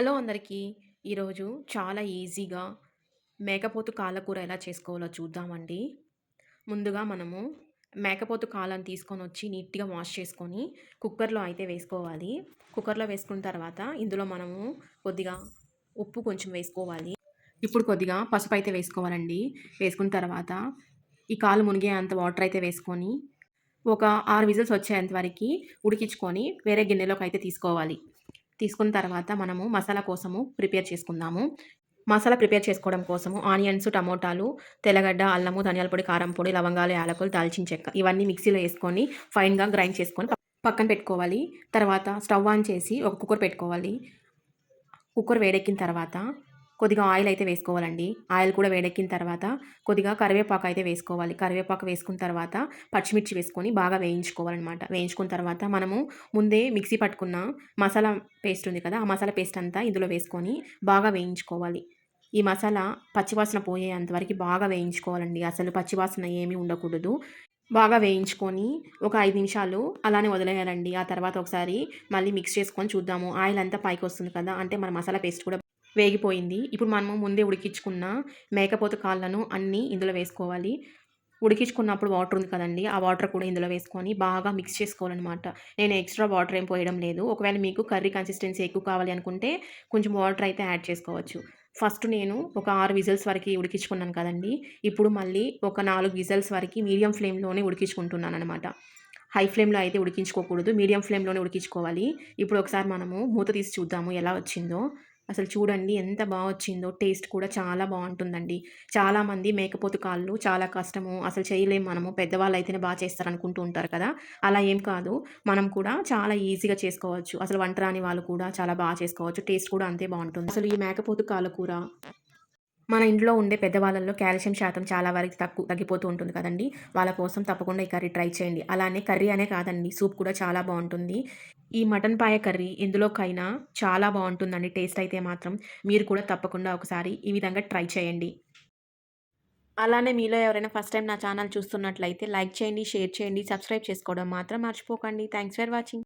Hello అందరికీ. ఈరోజు చాలా ఈజీగా మేకపోతు కాలకూర ఎలా చేసుకోవాలో చూద్దామండి. ముందుగా మనము మేకపోతు కాలను తీసుకొని వచ్చి నీట్‌గా వాష్ చేసుకొని కుక్కర్‌లో అయితే వేసుకోవాలి. కుక్కర్‌లో వేసుకున్న తర్వాత ఇందులో మనము కొద్దిగా ఉప్పు కొంచెం వేసుకోవాలి. ఇప్పుడు కొద్దిగా పసుపు అయితే వేసుకోవాలండి. వేసుకున్న తర్వాత ఈ కాలు మునిగే అంత వాటర్ అయితే వేసుకొని ఒక ఆరు విజిల్స్ వచ్చేంత వరకు ఉడికించుకొని వేరే గిన్నెలోకి అయితే తీసుకోవాలి. తీసుకున్న తర్వాత మనము మసాలా కోసము ప్రిపేర్ చేసుకుందాము. మసాలా ప్రిపేర్ చేసుకోవడం కోసము ఆనియన్స్, టమోటాలు, తెల్లగడ్డ, అల్లము, ధనియాల పొడి, కారం పొడి, లవంగాలు, యాలకులు, దాల్చిన చెక్క ఇవన్నీ మిక్సీలో వేసుకొని ఫైన్‌గా గ్రైండ్ చేసుకొని పక్కన పెట్టుకోవాలి. తర్వాత స్టవ్ ఆన్ చేసి ఒక కుక్కర్ పెట్టుకోవాలి. కుక్కర్ వేడెక్కిన తర్వాత కొద్దిగా ఆయిల్ అయితే వేసుకోవాలండి. ఆయిల్ కూడా వేడెక్కిన తర్వాత కొద్దిగా కరివేపాకు అయితే వేసుకోవాలి. కరివేపాకు వేసుకున్న తర్వాత పచ్చిమిర్చి వేసుకొని బాగా వేయించుకోవాలన్నమాట వేయించుకున్న తర్వాత మనము ముందే మిక్సీ పట్టుకున్న మసాలా పేస్ట్ ఉంది కదా! ఆ మసాలా పేస్ట్ అంతా ఇందులో వేసుకొని బాగా వేయించుకోవాలి. ఈ మసాలా పచ్చివాసన పోయేంత వరకు బాగా వేయించుకోవాలండి. అసలు పచ్చివాసన ఏమీ ఉండకూడదు. బాగా వేయించుకొని ఒక ఐదు నిమిషాలు అలానే వదిలేయాలండి. ఆ తర్వాత ఒకసారి మళ్ళీ మిక్స్ చేసుకొని చూద్దాము. ఆయిల్ అంతా పైకి వస్తుంది కదా! అంటే మన మసాలా పేస్ట్ కూడా వేగిపోయింది. ఇప్పుడు మనము ముందే ఉడికించుకున్న మేకపోతు కాళ్ళను అన్నీ ఇందులో వేసుకోవాలి. ఉడికించుకున్నప్పుడు వాటర్ ఉంది కదండి ఆ వాటర్ కూడా ఇందులో వేసుకొని బాగా మిక్స్ చేసుకోవాలనమాట. నేను ఎక్స్‌ట్రా వాటర్ ఏం పోయడం లేదు. ఒకవేళ మీకు కర్రీ కన్సిస్టెన్సీ ఎక్కువ కావాలి అనుకుంటే కొంచెం వాటర్ అయితే యాడ్ చేసుకోవచ్చు. ఫస్ట్ నేను ఒక ఆరు విజిల్స్ వరకు ఉడికించుకున్నాను కదండీ! ఇప్పుడు మళ్ళీ ఒక నాలుగు విజిల్స్ వరకు మీడియం ఫ్లేమ్‌లోనే ఉడికించుకుంటున్నాననమాట. హై ఫ్లేమ్‌లో అయితే ఉడికించుకోకూడదు. మీడియం ఫ్లేమ్‌లోనే ఉడికించుకోవాలి. ఇప్పుడు ఒకసారి మనము మూత తీసి చూద్దాము ఎలా వచ్చిందో. అసలు చూడండి ఎంత బాగా వచ్చిందో. టేస్ట్ కూడా చాలా బాగుంటుందండి చాలామంది మేకపోతు కాళ్ళు చాలా కష్టము. అసలు చేయలేము మనము. పెద్దవాళ్ళు అయితేనే బాగా చేస్తారు చేస్తారనుకుంటూ ఉంటారు కదా! అలా ఏం కాదు. మనం కూడా చాలా ఈజీగా చేసుకోవచ్చు. అసలు వంట రాని వాళ్ళు కూడా చాలా బాగా చేసుకోవచ్చు. టేస్ట్ కూడా అంతే బాగుంటుంది అసలు ఈ మేకపోతు కాళ్ళ కూర మన ఇంట్లో ఉండే పెద్దవాళ్ళల్లో కాల్షియం శాతం చాలా వరకు తక్కువ తగ్గిపోతూ ఉంటుంది కదండి వాళ్ళ కోసం తప్పకుండా ఈ కర్రీ ట్రై చేయండి. అలానే కర్రీ అనే కాదండి సూప్ కూడా చాలా బాగుంటుంది ఈ మటన్ పాయ కర్రీ ఎందులోకైనా చాలా బాగుంటుందండి టేస్ట్ అయితే మాత్రం. మీరు కూడా తప్పకుండా ఒకసారి ఈ విధంగా ట్రై చేయండి. అలానే మీలో ఎవరైనా ఫస్ట్ టైం నా ఛానల్ చూస్తున్నట్లయితే లైక్ చేయండి, షేర్ చేయండి, సబ్స్క్రైబ్ చేసుకోవడం మాత్రం మర్చిపోకండి. Thanks for watching.